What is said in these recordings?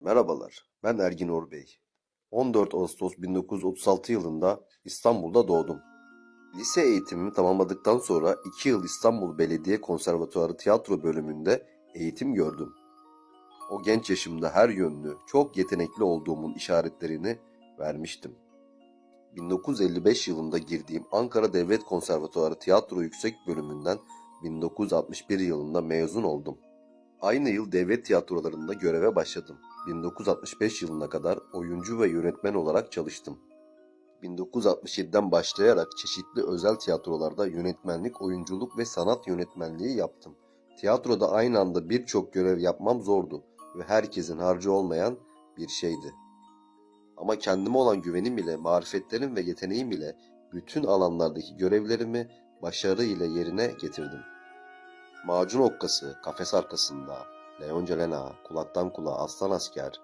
Merhabalar, ben Ergin Orbey. 14 Ağustos 1936 yılında İstanbul'da doğdum. Lise eğitimimi tamamladıktan sonra 2 yıl İstanbul Belediye Konservatuarı tiyatro bölümünde eğitim gördüm. O genç yaşımda her yönlü, çok yetenekli olduğumun işaretlerini vermiştim. 1955 yılında girdiğim Ankara Devlet Konservatuarı Tiyatro Yüksek Bölümünden 1961 yılında mezun oldum. Aynı yıl devlet tiyatrolarında göreve başladım. 1965 yılına kadar oyuncu ve yönetmen olarak çalıştım. 1967'den başlayarak çeşitli özel tiyatrolarda yönetmenlik, oyunculuk ve sanat yönetmenliği yaptım. Tiyatroda aynı anda birçok görev yapmam zordu ve herkesin harcı olmayan bir şeydi. Ama kendime olan güvenim ile, marifetlerim ve yeteneğim ile bütün alanlardaki görevlerimi başarı ile yerine getirdim. Macun Okkası, Kafes Arkasında, Leon Celena, Kulaktan Kulağa, Aslan Asker,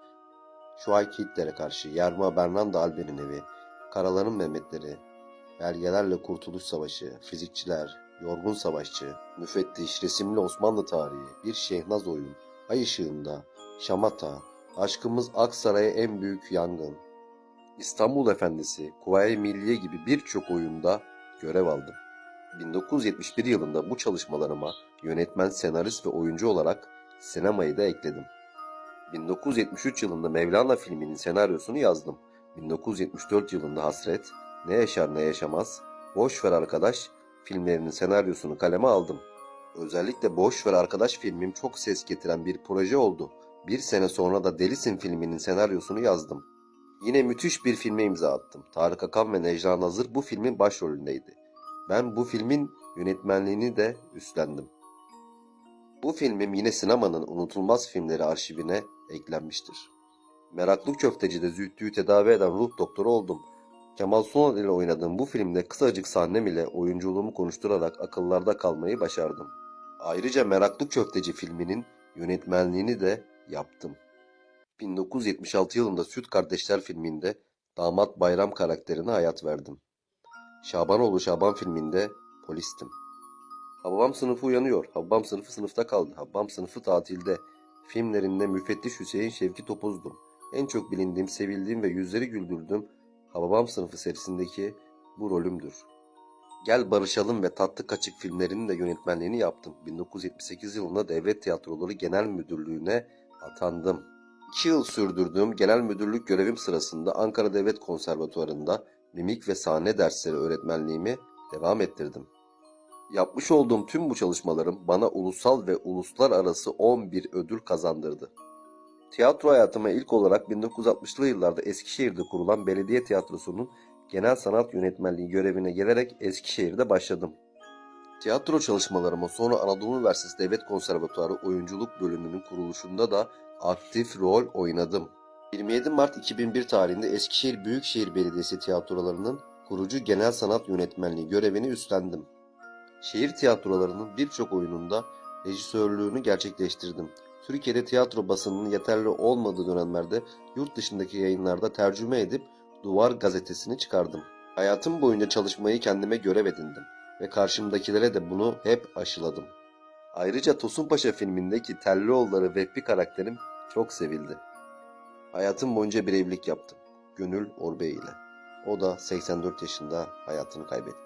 Şuayk Hitler'e karşı Yerma Bernarda Alber'in evi, Karaların Mehmetleri, Belgelerle Kurtuluş Savaşı, Fizikçiler, Yorgun Savaşçı, Müfettiş, Resimli Osmanlı Tarihi, Bir Şehnaz Oyun, Ay Işığında, Şamata, Aşkımız Aksaray'a En Büyük Yangın, İstanbul Efendisi, Kuvayi Milliye gibi birçok oyunda görev aldım. 1971 yılında bu çalışmalarıma yönetmen, senarist ve oyuncu olarak sinemayı da ekledim. 1973 yılında Mevlana filminin senaryosunu yazdım. 1974 yılında Hasret, Ne Yaşar Ne Yaşamaz, Boş Ver Arkadaş filmlerinin senaryosunu kaleme aldım. Özellikle Boş Ver Arkadaş filmim çok ses getiren bir proje oldu. Bir sene sonra da Delisin filminin senaryosunu yazdım. Yine müthiş bir filme imza attım. Tarık Akan ve Necla Nazır bu filmin başrolündeydi. Ben bu filmin yönetmenliğini de üstlendim. Bu filmim yine sinemanın unutulmaz filmleri arşivine eklenmiştir. Meraklı Köfteci'de Zühtü'yü tedavi eden ruh doktoru oldum. Kemal Sunal ile oynadığım bu filmde kısacık sahnem ile oyunculuğumu konuşturarak akıllarda kalmayı başardım. Ayrıca Meraklı Köfteci filminin yönetmenliğini de yaptım. 1976 yılında Süt Kardeşler filminde damat Bayram karakterine hayat verdim. Şabanoğlu Şaban filminde polistim. Hababam sınıfı uyanıyor. Hababam sınıfı sınıfta kaldı. Hababam sınıfı tatilde. Filmlerinde müfettiş Hüseyin Şevki Topuz'dum. En çok bilindiğim, sevildiğim ve yüzleri güldürdüğüm Hababam sınıfı serisindeki bu rolümdür. Gel Barışalım ve Tatlı Kaçık filmlerinin de yönetmenliğini yaptım. 1978 yılında Devlet Tiyatroları Genel Müdürlüğü'ne atandım. 2 yıl sürdürdüğüm genel müdürlük görevim sırasında Ankara Devlet Konservatuvarı'nda mimik ve sahne dersleri öğretmenliğimi devam ettirdim. Yapmış olduğum tüm bu çalışmalarım bana ulusal ve uluslararası 11 ödül kazandırdı. Tiyatro hayatıma ilk olarak 1960'lı yıllarda Eskişehir'de kurulan belediye tiyatrosunun genel sanat yönetmenliği görevine gelerek Eskişehir'de başladım. Tiyatro çalışmalarıma sonra Anadolu Üniversitesi Devlet Konservatuarı Oyunculuk Bölümünün kuruluşunda da aktif rol oynadım. 27 Mart 2001 tarihinde Eskişehir Büyükşehir Belediyesi tiyatrolarının kurucu genel sanat yönetmenliği görevini üstlendim. Şehir tiyatrolarının birçok oyununda rejisörlüğünü gerçekleştirdim. Türkiye'de tiyatro basınının yeterli olmadığı dönemlerde yurt dışındaki yayınlarda tercüme edip Duvar gazetesini çıkardım. Hayatım boyunca çalışmayı kendime görev edindim ve karşımdakilere de bunu hep aşıladım. Ayrıca Tosun Paşa filmindeki Tellioğulları Vehbi karakterim çok sevildi. Hayatım boyunca bir evlilik yaptım. Gönül Orbey ile. O da 84 yaşında hayatını kaybetti.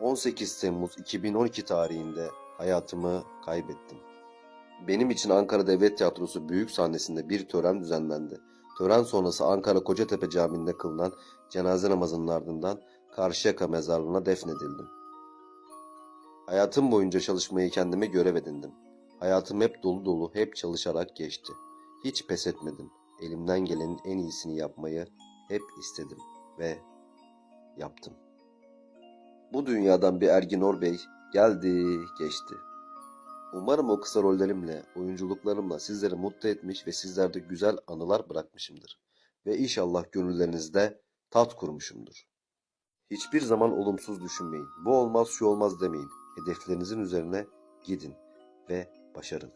18 Temmuz 2012 tarihinde hayatımı kaybettim. Benim için Ankara Devlet Tiyatrosu büyük sahnesinde bir tören düzenlendi. Tören sonrası Ankara Kocatepe Camii'nde kılınan cenaze namazının ardından Karşıyaka mezarlığına defnedildim. Hayatım boyunca çalışmayı kendime görev edindim. Hayatım hep dolu dolu, hep çalışarak geçti. Hiç pes etmedim. Elimden gelenin en iyisini yapmayı hep istedim ve yaptım. Bu dünyadan bir Ergin Orbey geldi, geçti. Umarım o kısa rollerimle, oyunculuklarımla sizleri mutlu etmiş ve sizlerde güzel anılar bırakmışımdır. Ve inşallah gönüllerinizde tat kurmuşumdur. Hiçbir zaman olumsuz düşünmeyin. Bu olmaz, şu olmaz demeyin. Hedeflerinizin üzerine gidin ve başarın.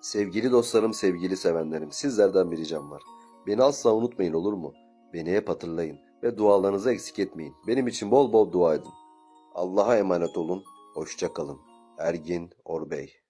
Sevgili dostlarım, sevgili sevenlerim, sizlerden bir ricam var. Beni asla unutmayın olur mu? Beni hep hatırlayın ve dualarınızı eksik etmeyin. Benim için bol bol dua edin. Allah'a emanet olun. Hoşça kalın. Ergin Orbey